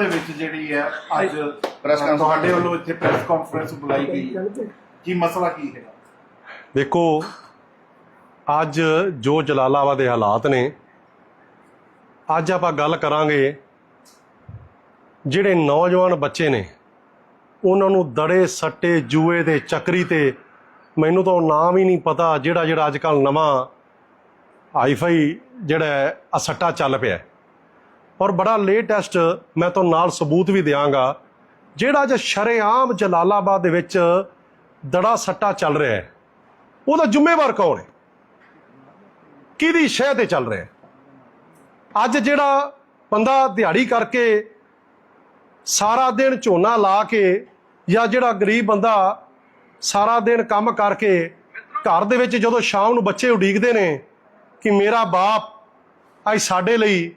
ਦੇ ਵਿੱਚ ਜਿਹੜੀ ਹੈ ਅੱਜ conference ਤੁਹਾਡੇ ਵੱਲੋਂ ਇੱਥੇ ਪ੍ਰੈਸ ਕਾਨਫਰੰਸ ਬੁਲਾਈ ਗਈ ਹੈ। ਕੀ ਮਸਲਾ ਕੀ ਹੈ ਦੇਖੋ ਅੱਜ ਜੋ ਜਲਾਲਾਬਾਦ ਦੇ ਹਾਲਾਤ ਨੇ ਅੱਜ ਆਪਾਂ ਗੱਲ ਕਰਾਂਗੇ ਜਿਹੜੇ ਨੌਜਵਾਨ ਬੱਚੇ ਨੇ ਉਹਨਾਂ ਨੂੰ ਦੜੇ ਸੱਟੇ ਜੂਏ ਦੇ ਚੱਕਰੀ ਤੇ ਮੈਨੂੰ ਤਾਂ ਉਹ ਨਾਮ ਹੀ ਨਹੀਂ ਪਤਾ ਜਿਹੜਾ ਜਿਹੜਾ ਅੱਜ ਕੱਲ ਨਵਾਂ ਹਾਈਫਾਈ ਜਿਹੜਾ ਹੈ, ਆਹ ਸੱਟਾ ਚੱਲ ਪਿਆ। ਔਰ ਬੜਾ ਲੇਟੈਸਟ ਮੈਂ ਤੁਹਾਨੂੰ ਨਾਲ ਸਬੂਤ ਵੀ ਦਿਆਂਗਾ, ਜਿਹੜਾ ਜੇ ਸ਼ਰੇਆਮ ਜਲਾਲਾਬਾਦ ਦੇ ਵਿੱਚ ਦੜਾ ਸੱਟਾ ਚੱਲ ਰਿਹਾ ਹੈ। ਉਹਦਾ ਜ਼ਿੰਮੇਵਾਰ ਕੌਣ ਹੈ? ਕਿਹਦੀ ਸ਼ਹਿ ਤੇ ਚੱਲ ਰਿਹਾ ਹੈ? ਅੱਜ ਜਿਹੜਾ ਬੰਦਾ ਦਿਹਾੜੀ ਕਰਕੇ ਸਾਰਾ ਦਿਨ ਝੋਨਾ ਲਾ ਕੇ ਜਾਂ ਜਿਹੜਾ ਗਰੀਬ ਬੰਦਾ ਸਾਰਾ ਦਿਨ ਕੰਮ ਕਰਕੇ ਘਰ ਦੇ ਵਿੱਚ ਜਦੋਂ ਸ਼ਾਮ ਨੂੰ ਬੱਚੇ ਉਡੀਕਦੇ ਨੇ ਕਿ ਮੇਰਾ ਬਾਪ ਅੱਜ ਸਾਡੇ ਲਈ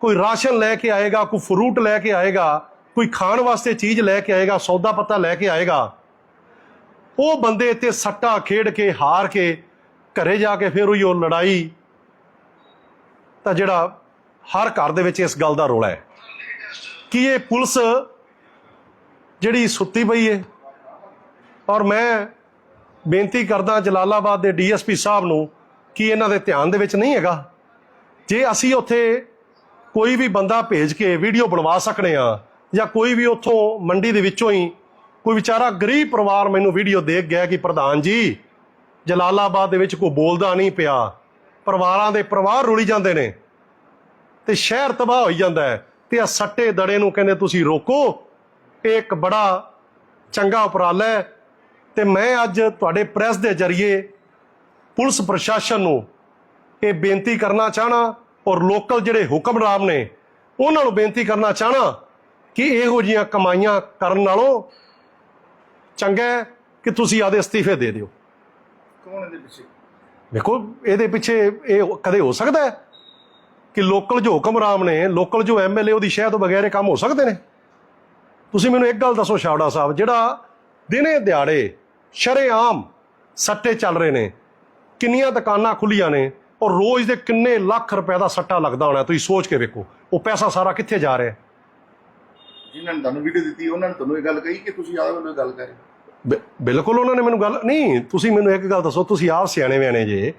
ਕੋਈ ਰਾਸ਼ਨ ਲੈ ਕੇ ਆਏਗਾ, ਕੋਈ ਫਰੂਟ ਲੈ ਕੇ ਆਏਗਾ, ਕੋਈ ਖਾਣ ਵਾਸਤੇ ਚੀਜ਼ ਲੈ ਕੇ ਆਏਗਾ, ਸੌਦਾ ਪੱਤਾ ਲੈ ਕੇ ਆਏਗਾ, ਉਹ ਬੰਦੇ ਤੇ ਸੱਟਾ ਖੇਡ ਕੇ, ਹਾਰ ਕੇ, ਘਰੇ ਜਾ ਕੇ ਫਿਰ ਉਹੀ ਉਹ ਲੜਾਈ, ਤਾਂ ਜਿਹੜਾ ਹਰ ਘਰ ਦੇ ਵਿੱਚ ਇਸ ਗੱਲ ਦਾ ਰੋਲਾ ਹੈ। ਕਿ ਇਹ ਪੁਲਿਸ ਜਿਹੜੀ ਸੁੱਤੀ ਪਈ ਹੈ ਔਰ ਮੈਂ ਬੇਨਤੀ ਕਰਦਾ ਜਲਾਲਾਬਾਦ ਦੇ ਡੀਐਸਪੀ ਸਾਹਿਬ ਨੂੰ ਕਿ ਇਹਨਾਂ ਦੇ ਧਿਆਨ ਦੇ ਵਿੱਚ ਨਹੀਂ ਹੈਗਾ। ਜੇ ਅਸੀਂ ਉੱਥੇ ਕੋਈ ਵੀ ਬੰਦਾ ਭੇਜ ਕੇ ਵੀਡੀਓ ਬਣਵਾ ਸਕਨੇ ਆ ਜਾਂ ਕੋਈ ਵੀ ਉੱਥੋਂ ਮੰਡੀ ਦੇ ਵਿੱਚੋਂ ਹੀ ਕੋਈ ਵਿਚਾਰਾ ਗਰੀਬ ਪਰਿਵਾਰ ਮੈਨੂੰ ਵੀਡੀਓ ਦੇਖ ਗਿਆ ਕਿ ਪ੍ਰਧਾਨ ਜੀ, ਜਲਾਲਾਬਾਦ ਦੇ ਵਿੱਚ ਕੋਈ ਬੋਲਦਾ ਨਹੀਂ ਪਿਆ। ਪਰਿਵਾਰਾਂ ਦੇ ਪਰਿਵਾਰ ਰੁਲੀ ਜਾਂਦੇ ਨੇ ਤੇ ਸ਼ਹਿਰ ਤਬਾਹ ਹੋਈ ਜਾਂਦਾ ਹੈ ਤੇ ਆ ਸੱਟੇ ਦੜੇ ਨੂੰ ਕਹਿੰਦੇ ਤੁਸੀਂ ਰੋਕੋ। ਇਹ ਇੱਕ ਬੜਾ ਚੰਗਾ ਉਪਰਾਲਾ ਹੈ ਤੇ ਮੈਂ ਅੱਜ ਤੁਹਾਡੇ ਪ੍ਰੈਸ ਦੇ ਜ਼ਰੀਏ ਪੁਲਿਸ ਪ੍ਰਸ਼ਾਸਨ ਨੂੰ ਇਹ ਬੇਨਤੀ ਕਰਨਾ ਚਾਹਣਾ ਔਰ ਲੋਕਲ ਜਿਹੜੇ ਹੁਕਮਰਾਨ ਨੇ ਉਹਨਾਂ ਨੂੰ ਬੇਨਤੀ ਕਰਨਾ ਚਾਹਣਾ ਕਿ ਇਹੋ ਜੀਆਂ ਕਮਾਈਆਂ ਕਰਨ ਨਾਲੋਂ ਚੰਗਾ ਹੈ ਕਿ ਤੁਸੀਂ ਆਦੇ ਅਸਤੀਫੇ ਦੇ ਦਿਓ। ਕੌਣ ਇਹਦੇ ਪਿੱਛੇ? ਵੇਖੋ ਇਹਦੇ ਪਿੱਛੇ ਇਹ ਕਦੇ ਹੋ ਸਕਦਾ ਹੈ ਕਿ ਲੋਕਲ ਜੋ ਹੁਕਮਰਾਨ ਨੇ ਲੋਕਲ ਜੋ ਐਮਐਲਏ ਉਹਦੀ ਸ਼ਹਿ ਤੋਂ ਬਗੈਰ ਕੰਮ ਹੋ ਸਕਦੇ ਨੇ। ਤੁਸੀਂ ਮੈਨੂੰ ਇੱਕ ਗੱਲ ਦੱਸੋ ਸ਼ਾਵੜਾ ਸਾਹਿਬ ਜਿਹੜਾ ਦਿਨੇ ਦਿਹਾੜੇ ਸ਼ਰੇਆਮ ਸੱਟੇ ਚੱਲ ਰਹੇ ਨੇ ਕਿੰਨੀਆਂ ਦੁਕਾਨਾਂ ਖੁੱਲੀਆਂ ਨੇ ਔਰ ਰੋਜ਼ ਦੇ ਕਿੰਨੇ ਲੱਖ ਰੁਪਏ ਦਾ ਸੱਟਾ ਲੱਗਦਾ ਹੋਣਾ ਤੁਸੀਂ ਸੋਚ ਕੇ ਵੇਖੋ। ਉਹ ਪੈਸਾ ਸਾਰਾ ਕਿੱਥੇ ਜਾ ਰਿਹਾ? ਹੈ ਜਿਨ੍ਹਾਂ ਨੇ ਤੁਹਾਨੂੰ ਵੀਡੀਓ ਦਿੱਤੀ ਉਹਨਾਂ ਨੇ ਤੁਹਾਨੂੰ ਇਹ ਗੱਲ ਕਹੀ ਕਿ ਤੁਸੀਂ ਆਹ ਵੱਲੋਂ ਗੱਲ ਕਰ। ਬਿ- ਬਿਲਕੁਲ ਉਹਨਾਂ ਨੇ ਮੈਨੂੰ ਗੱਲ ਨਹੀਂ ਤੁਸੀਂ ਮੈਨੂੰ ਇੱਕ ਗੱਲ ਦੱਸੋ ਤੁਸੀਂ ਆਪ ਸਿਆਣੇ ਵਿਆਣੇ ਜੇ।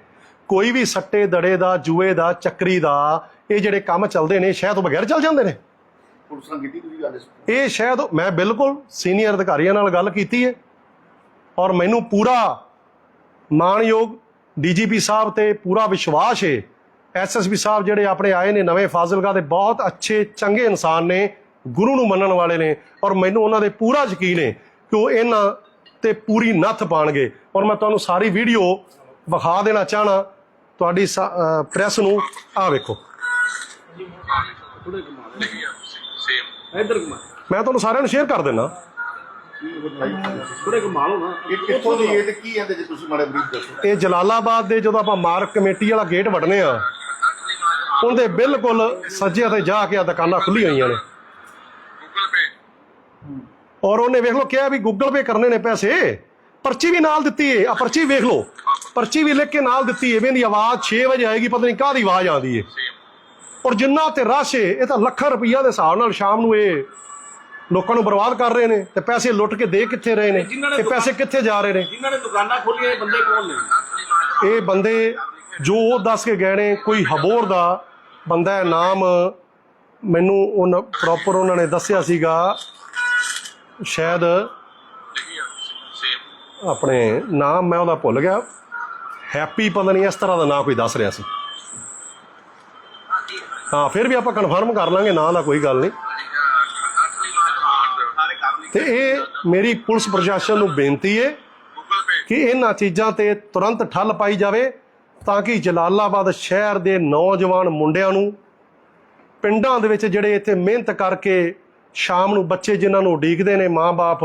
ਕੋਈ ਵੀ ਸੱਟੇ ਦੜੇ ਦਾ ਜੂਏ ਦਾ ਚੱਕਰੀ ਦਾ ਇਹ ਜਿਹੜੇ ਕੰਮ ਚੱਲਦੇ ਨੇ ਸ਼ਹਿਰ ਤੋਂ ਬਗੈਰ ਚੱਲ ਜਾਂਦੇ ਨੇ। ਪੁਲਿਸ ਨਾਲ ਕੀਤੀ ਤੁਸੀਂ ਗੱਲ ਇਸ ਇਹ ਸ਼ਾਇਦ ਮੈਂ ਬਿਲਕੁਲ ਸੀਨੀਅਰ ਅਧਿਕਾਰੀਆਂ ਨਾਲ ਗੱਲ ਕੀਤੀ ਹੈ ਔਰ ਮੈਨੂੰ ਪੂਰਾ ਮਾਣਯੋਗ ਡੀਜੀਪੀ ਸਾਹਿਬ ਤੇ ਪੂਰਾ ਵਿਸ਼ਵਾਸ ਹੈ ਐਸਐਸਪੀ ਸਾਹਿਬ ਜਿਹੜੇ ਆਪਣੇ ਆਏ ਨੇ ਨਵੇਂ ਫਾਜ਼ਿਲਕਾ ਦੇ ਬਹੁਤ ਅੱਛੇ ਚੰਗੇ ਇਨਸਾਨ ਨੇ ਗੁਰੂ ਨੂੰ ਮੰਨਣ ਵਾਲੇ ਨੇ ਔਰ ਮੈਨੂੰ ਉਹਨਾਂ ਦੇ ਪੂਰਾ ਯਕੀਨ ਹੈ ਕਿ ਉਹ ਇਹਨਾਂ ਤੇ ਪੂਰੀ ਨੱਥ ਪਾਣਗੇ। ਔਰ ਮੈਂ ਤੁਹਾਨੂੰ ਸਾਰੀ ਵੀਡੀਓ ਵਿਖਾ ਦੇਣਾ ਚਾਹਣਾ। ਤੁਹਾਡੀ ਪ੍ਰੈਸ ਨੂੰ ਆ ਵੇਖੋ। ਮੈਂ ਤੁਹਾਨੂੰ ਸਾਰਿਆਂ ਨੂੰ ਸ਼ੇਅਰ ਕਰ ਦਿੰਦਾ। ਥੋੜੇ ਨਾ। ਇਹ ਕਿੱਥੋਂ ਦੀ ਇਹ ਤੇ ਕੀ ਇਹਦੇ ਚ ਤੁਸੀਂ ਮਾੜੇ ਬਰੀਫ ਦੱਸੋ? ਇਹ ਜਲਾਲਾਬਾਦ ਦੇ ਜਦੋਂ ਆਪਾਂ ਮਾਰਕ ਕਮੇਟੀ ਵਾਲਾ ਗੇਟ ਵੜਨੇ ਆ ਉਹਦੇ ਬਿਲਕੁਲ ਸੱਜੇ ਤੇ ਜਾ ਕੇ ਆ ਦੁਕਾਨਾਂ ਖੁੱਲੀਆਂ ਹੋਈਆਂ ਨੇ। ਔਰ ਉਹਨੇ ਵੇਖ ਲਓ ਕਿਹਾ ਵੀ ਗੂਗਲ ਪੇ ਕਰਨੇ ਨੇ ਪੈਸੇ। ਪਰਚੀ ਵੀ ਨਾਲ ਦਿੱਤੀ ਏ। ਆ ਪਰਚੀ ਵੇਖ ਲਓ। ਪਰਚੀ ਵੀ ਲਿਖ ਕੇ ਨਾਲ ਦਿੱਤੀ ਏ। ਇਹਦੀ ਆਵਾਜ਼ 6 ਵਜੇ ਆਏਗੀ ਪਤਾ ਨਹੀਂ ਕਾਹਦੀ ਆਵਾਜ਼ ਆਉਂਦੀ ਏ। ਔਰ ਜਿੰਨਾ ਤੇ ਰਸ਼ ਏ ਇਹ ਤਾਂ ਲੱਖਾਂ ਰੁਪਈਆ ਦੇ ਹਿਸਾਬ ਨਾਲ ਸ਼ਾਮ ਨੂੰ ਇਹ ਲੋਕਾਂ ਨੂੰ ਬਰਬਾਦ ਕਰ ਰਹੇ ਨੇ ਤੇ ਪੈਸੇ ਲੁੱਟ ਕੇ ਦੇ ਕਿੱਥੇ ਰਹੇ ਨੇ ਇਹ ਪੈਸੇ ਕਿੱਥੇ ਜਾ ਰਹੇ ਨੇ? ਜਿਨ੍ਹਾਂ ਨੇ ਦੁਕਾਨਾਂ ਖੋਲੀਆਂ ਇਹ ਬੰਦੇ ਕੌਣ ਨੇ? ਇਹ ਬੰਦੇ ਜੋ ਉਹ ਦੱਸ ਕੇ ਗਏ ਨੇ ਕੋਈ ਹਬੋਰ ਦਾ ਬੰਦਾ ਹੈ ਨਾਮ ਮੈਨੂੰ ਉਹ ਪ੍ਰੋਪਰ ਉਹਨਾਂ ਨੇ ਦੱਸਿਆ ਸੀਗਾ। ਸ਼ਾਇਦ ਆਪਣੇ ਨਾਮ ਮੈਂ ਉਹਦਾ ਭੁੱਲ ਗਿਆ। ਹੈਪੀ ਪਤਾ ਨਹੀਂ ਇਸ ਤਰ੍ਹਾਂ ਦਾ ਨਾਂ ਕੋਈ ਦੱਸ ਰਿਹਾ ਸੀ। ਹਾਂ ਫਿਰ ਵੀ ਆਪਾਂ ਕਨਫਰਮ ਕਰ ਲਾਂਗੇ ਨਾਂ ਦਾ ਕੋਈ ਗੱਲ ਨਹੀਂ। ਤੇ ਇਹ ਮੇਰੀ ਪੁਲਿਸ ਪ੍ਰਸ਼ਾਸਨ ਨੂੰ ਬੇਨਤੀ ਹੈ ਕਿ ਇਹਨਾਂ ਚੀਜ਼ਾਂ ਤੇ ਤੁਰੰਤ ਠੱਲ ਪਾਈ ਜਾਵੇ ਤਾਂ ਕਿ ਜਲਾਲਾਬਾਦ ਸ਼ਹਿਰ ਦੇ ਨੌਜਵਾਨ ਮੁੰਡਿਆਂ ਨੂੰ ਪਿੰਡਾਂ ਦੇ ਵਿੱਚ ਜਿਹੜੇ ਇੱਥੇ ਮਿਹਨਤ ਕਰਕੇ ਸ਼ਾਮ ਨੂੰ ਬੱਚੇ ਜਿਨ੍ਹਾਂ ਨੂੰ ਉਡੀਕਦੇ ਨੇ ਮਾਂ-ਬਾਪ,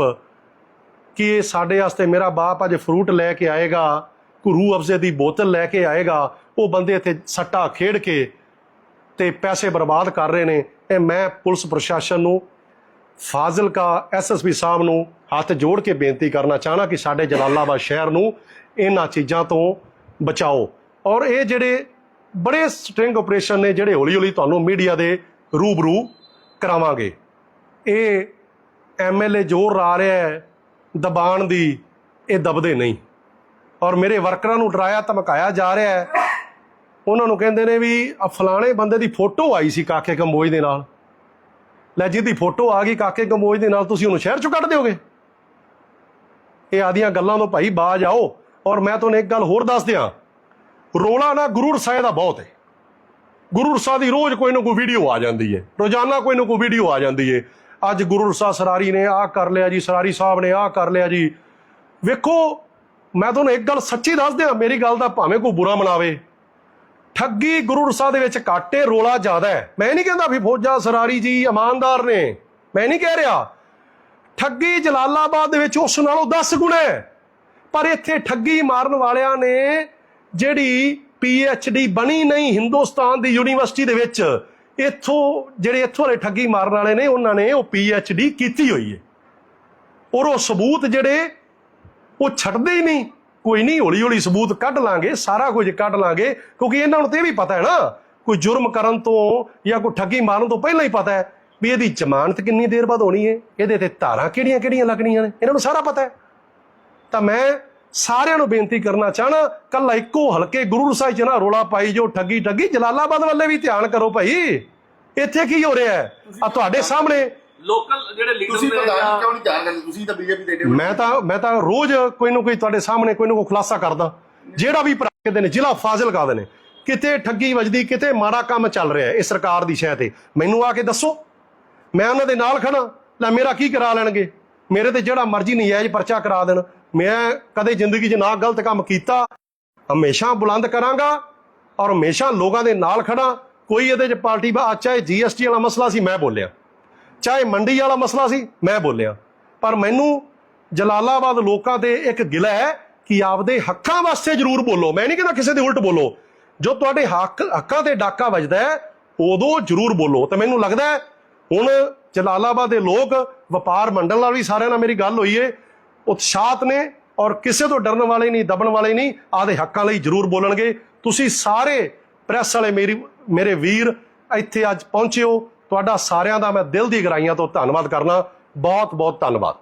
ਕਿ ਇਹ ਸਾਡੇ ਵਾਸਤੇ ਮੇਰਾ ਬਾਪ ਅੱਜ ਫਰੂਟ ਲੈ ਕੇ ਆਏਗਾ ਗੁਰੂ ਅਫਜ਼ੇ ਦੀ ਬੋਤਲ ਲੈ ਕੇ ਆਏਗਾ, ਉਹ ਬੰਦੇ ਇੱਥੇ ਸੱਟਾ ਖੇਡ ਕੇ ਤੇ ਪੈਸੇ ਬਰਬਾਦ ਕਰ ਰਹੇ ਨੇ। ਇਹ ਮੈਂ ਪੁਲਿਸ ਪ੍ਰਸ਼ਾਸਨ ਨੂੰ ਫਾਜ਼ਿਲਕਾ ਐਸਐਸਪੀ ਸਾਹਿਬ ਨੂੰ ਹੱਥ ਜੋੜ ਕੇ ਬੇਨਤੀ ਕਰਨਾ ਚਾਹਣਾ ਕਿ ਸਾਡੇ ਜਲਾਲਾਬਾਦ ਸ਼ਹਿਰ ਨੂੰ ਇਹਨਾਂ ਚੀਜ਼ਾਂ ਤੋਂ ਬਚਾਓ। ਔਰ ਇਹ ਜਿਹੜੇ ਬੜੇ ਸਟ੍ਰਿੰਗ ਆਪਰੇਸ਼ਨ ਨੇ ਜਿਹੜੇ ਹੌਲੀ ਹੌਲੀ ਤੁਹਾਨੂੰ ਮੀਡੀਆ ਦੇ ਰੂਬਰੂ ਕਰਾਵਾਂਗੇ। ਇਹ ਐਮਐਲਏ ਜ਼ੋਰ ਲਾ ਰਿਹਾ ਹੈ, ਦਬਾਣ ਦੀ ਇਹ ਦਬਦੇ ਨਹੀਂ। ਔਰ ਮੇਰੇ ਵਰਕਰਾਂ ਨੂੰ ਡਰਾਇਆ, ਧਮਕਾਇਆ ਜਾ ਰਿਹਾ ਹੈ। ਉਹਨਾਂ ਨੂੰ ਕਹਿੰਦੇ ਨੇ ਵੀ ਫਲਾਣੇ ਬੰਦੇ ਦੀ ਫੋਟੋ ਆਈ ਸੀ ਕਾਕੇ ਕੰਬੋਜ ਦੇ ਨਾਲ। ਲੈ ਜਿਹਦੀ ਫੋਟੋ ਆ ਗਈ ਕਾਕੇ ਕੰਬੋਜ ਦੇ ਨਾਲ, ਤੁਸੀਂ ਉਹਨੂੰ ਸ਼ਹਿਰ ਚੋਂ ਕੱਢ ਦਿਓਗੇ? ਇਹ ਆਦੀਆਂ ਗੱਲਾਂ ਤੋਂ ਭਾਈ ਬਾਜ ਆਓ। ਔਰ ਮੈਂ ਤੁਹਾਨੂੰ ਇੱਕ ਗੱਲ ਹੋਰ ਦੱਸ ਦਿਆਂ। ਰੋਲਾ ਨਾ ਗੁਰੂ ਰਸਾਏ ਦਾ ਬਹੁਤ ਹੈ। ਗੁਰੂ ਰਸਾ ਦੀ ਰੋਜ਼ ਕੋਈ ਨਾ ਕੋਈ ਵੀਡੀਓ ਆ ਜਾਂਦੀ ਹੈ। ਰੋਜ਼ਾਨਾ ਕੋਈ ਨਾ ਕੋਈ ਵੀਡੀਓ ਆ ਜਾਂਦੀ ਹੈ। ਅੱਜ ਗੁਰੂ ਰਸਾ ਸਰਾਰੀ ਨੇ ਆਹ ਕਰ ਲਿਆ ਜੀ, ਸਰਾਰੀ ਸਾਹਿਬ ਨੇ ਆਹ ਕਰ ਲਿਆ ਜੀ। ਵੇਖੋ, ਮੈਂ ਤੁਹਾਨੂੰ ਇੱਕ ਗੱਲ ਸੱਚੀ ਦੱਸ ਦਿਆਂ, ਮੇਰੀ ਗੱਲ ਦਾ ਭਾਵੇਂ ਕੋਈ ਬੁਰਾ ਮਨਾਵੇ। ਠੱਗੀ ਗੁਰੂ ਰਸਾ ਦੇ ਵਿੱਚ ਘੱਟ ਹੈ ਰੋਲਾ ਜ਼ਿਆਦਾ ਹੈ। ਮੈਂ ਨਹੀਂ ਕਹਿੰਦਾ ਵੀ ਫੌਜਾ ਸਰਾਰੀ ਜੀ ਇਮਾਨਦਾਰ ਨੇ। ਮੈਂ ਨਹੀਂ ਕਹਿ ਰਿਹਾ। ਠੱਗੀ ਜਲਾਲਾਬਾਦ ਦੇ ਵਿੱਚ ਉਸ ਨਾਲੋਂ 10 ਗੁਣਾ ਹੈ। ਪਰ ਇੱਥੇ ਠੱਗੀ ਮਾਰਨ ਵਾਲਿਆਂ ਨੇ ਜਿਹੜੀ ਡੀ ਬਣੀ ਨਹੀਂ ਹਿੰਦੁਸਤਾਨ ਦੀ ਯੂਨੀਵਰਸਿਟੀ ਦੇ ਵਿੱਚ, ਇੱਥੋਂ ਜਿਹੜੇ ਇੱਥੋਂ ਵਾਲੇ ਠੱਗੀ ਮਾਰਨ ਵਾਲੇ ਨੇ, ਉਹਨਾਂ ਨੇ ਉਹ ਡੀ ਕੀਤੀ ਹੋਈ ਹੈ। ਔਰ ਉਹ ਸਬੂਤ ਜਿਹੜੇ ਉਹ ਛੱਡਦੇ ਹੀ ਨਹੀਂ। ਕੋਈ ਨਹੀਂ ਹੌਲੀ ਹੌਲੀ ਸਬੂਤ ਕੱਢ ਲਾਂਗੇ, ਸਾਰਾ ਕੁਝ ਕੱਢ ਲਾਂਗੇ, ਕਿਉਂਕਿ ਇਹਨਾਂ ਨੂੰ ਤੇ ਇਹ ਵੀ ਪਤਾ ਹੈ ਨਾ, ਕੋਈ ਜੁਰਮ ਕਰਨ ਤੋਂ ਜਾਂ ਕੋਈ ਠੱਗੀ ਮਾਰਨ ਤੋਂ ਪਹਿਲਾਂ ਹੀ ਪਤਾ ਹੈ ਵੀ ਇਹਦੀ ਜ਼ਮਾਨਤ ਕਿੰਨੀ ਦੇਰ ਬਾਅਦ ਹੋਣੀ ਹੈ, ਇਹਦੇ ਤੇ ਧਾਰਾਂ ਕਿਹੜੀਆਂ ਕਿਹੜੀਆਂ ਲੱਗਣੀਆਂ ਨੇ, ਇਹਨਾਂ ਨੂੰ ਸਾਰਾ ਪਤਾ ਹੈ। ਤਾਂ ਮੈਂ ਸਾਰਿਆਂ ਨੂੰ ਬੇਨਤੀ ਕਰਨਾ ਚਾਹਣਾ ਕੱਲਾ ਇੱਕੋ ਹਲਕੇ ਗੁਰੂ ਸਾਹਿਬ ਚ ਨਾ ਰੋਲਾ ਪਾਈ ਜੋ ਠੱਗੀ ਠੱਗੀ ਜਲਾਲਾਬਾਦ ਵੱਲੇ ਵੀ ਧਿਆਨ ਕਰੋ ਭਾਈ। ਇੱਥੇ ਕੀ ਹੋ ਰਿਹਾ ਹੈ? ਆ ਤੁਹਾਡੇ ਸਾਹਮਣੇ ਲੋਕਲ ਜਿਹੜੇ ਲੀਡਰ ਤੁਸੀਂ ਨੇ ਪ੍ਰਧਾਨ ਕਿਉਂ ਨਹੀਂ ਧਿਆਨ ਦਿੰਦੇ? ਤੁਸੀਂ ਤਾਂ ਬੀਜੇਪੀ ਦੇ ਮੈਂ ਤਾਂ ਮੈਂ ਤਾਂ ਰੋਜ਼ ਕੋਈ ਨਾ ਕੋਈ ਤੁਹਾਡੇ ਸਾਹਮਣੇ ਕੋਈ ਨਾ ਕੋਈ ਖੁਲਾਸਾ ਕਰਦਾ। ਜਿਹੜਾ ਵੀ ਨੇ ਜ਼ਿਲ੍ਹਾ ਫਾਜ਼ਿਲਕਾ ਦੇ ਨੇ ਕਿਤੇ ਠੱਗੀ ਵੱਜਦੀ ਕਿਤੇ ਮਾੜਾ ਕੰਮ ਚੱਲ ਰਿਹਾ ਹੈ ਇਹ ਸਰਕਾਰ ਦੀ ਸ਼ਹਿ ਤੇ। ਮੈਨੂੰ ਆ ਕੇ ਦੱਸੋ। ਮੈਂ ਉਹਨਾਂ ਦੇ ਨਾਲ ਖੜਾ ਲੈ ਮੇਰਾ ਕੀ ਕਰਾ ਲੈਣਗੇ? ਮੇਰੇ ਤੇ ਜਿਹੜਾ ਮਰਜ਼ੀ ਨਜਾਇਜ਼ ਪਰਚਾ ਕਰਾ ਦੇਣ। ਮੈਂ ਕਦੇ ਜ਼ਿੰਦਗੀ 'ਚ ਨਾ ਗਲਤ ਕੰਮ ਕੀਤਾ। ਹਮੇਸ਼ਾ ਬੁਲੰਦ ਕਰਾਂਗਾ ਔਰ ਹਮੇਸ਼ਾ ਲੋਕਾਂ ਦੇ ਨਾਲ ਖੜਾ ਕੋਈ ਇਹਦੇ 'ਚ ਪਾਰਟੀ ਬਾ ਚਾਹੇ ਜੀਐਸਟੀ ਵਾਲਾ ਮਸਲਾ ਸੀ ਮੈਂ ਬੋਲਿਆ। ਚਾਹੇ ਮੰਡੀ ਵਾਲਾ ਮਸਲਾ ਸੀ, ਮੈਂ ਬੋਲਿਆ। ਪਰ ਮੈਨੂੰ ਜਲਾਲਾਬਾਦ ਲੋਕਾਂ ਤੇ ਇੱਕ ਗਿਲਾ ਹੈ ਕਿ ਆਪਦੇ ਹੱਕਾਂ ਵਾਸਤੇ ਜ਼ਰੂਰ ਬੋਲੋ। ਮੈਂ ਨਹੀਂ ਕਹਿੰਦਾ ਕਿਸੇ ਦੇ ਉਲਟ ਬੋਲੋ। ਜੋ ਤੁਹਾਡੇ ਹੱਕ, ਹੱਕਾਂ ਤੇ ਡਾਕਾ ਵੱਜਦਾ ਹੈ, ਉਦੋਂ ਜ਼ਰੂਰ ਬੋਲੋ। ਤੇ ਮੈਨੂੰ ਲੱਗਦਾ ਹੈ, ਹੁਣ ਜਲਾਲਾਬਾਦ ਦੇ ਲੋਕ, ਵਪਾਰ ਮੰਡਲ ਨਾਲ ਵੀ ਸਾਰਿਆਂ ਨਾਲ ਮੇਰੀ ਗੱਲ ਹੋਈ ਏ। ਉਤਸ਼ਾਹਤ ਨੇ ਔਰ ਕਿਸੇ ਤੋਂ ਡਰਨ ਵਾਲੇ ਨਹੀਂ, ਦਬਣ ਵਾਲੇ ਨਹੀਂ ਆਦੇ ਹੱਕਾਂ ਲਈ ਜ਼ਰੂਰ ਬੋਲਣਗੇ। ਤੁਸੀਂ ਸਾਰੇ ਪ੍ਰੈਸ ਵਾਲੇ ਮੇਰੀ, ਮੇਰੇ ਵੀਰ, ਇੱਥੇ ਅੱਜ ਪਹੁੰਚਿਓ ਤੁਹਾਡਾ ਸਾਰਿਆਂ ਦਾ ਮੈਂ ਦਿਲ ਦੀ ਗਹਿਰਾਈਆਂ ਤੋਂ ਧੰਨਵਾਦ ਕਰਨਾ। ਬਹੁਤ ਬਹੁਤ ਧੰਨਵਾਦ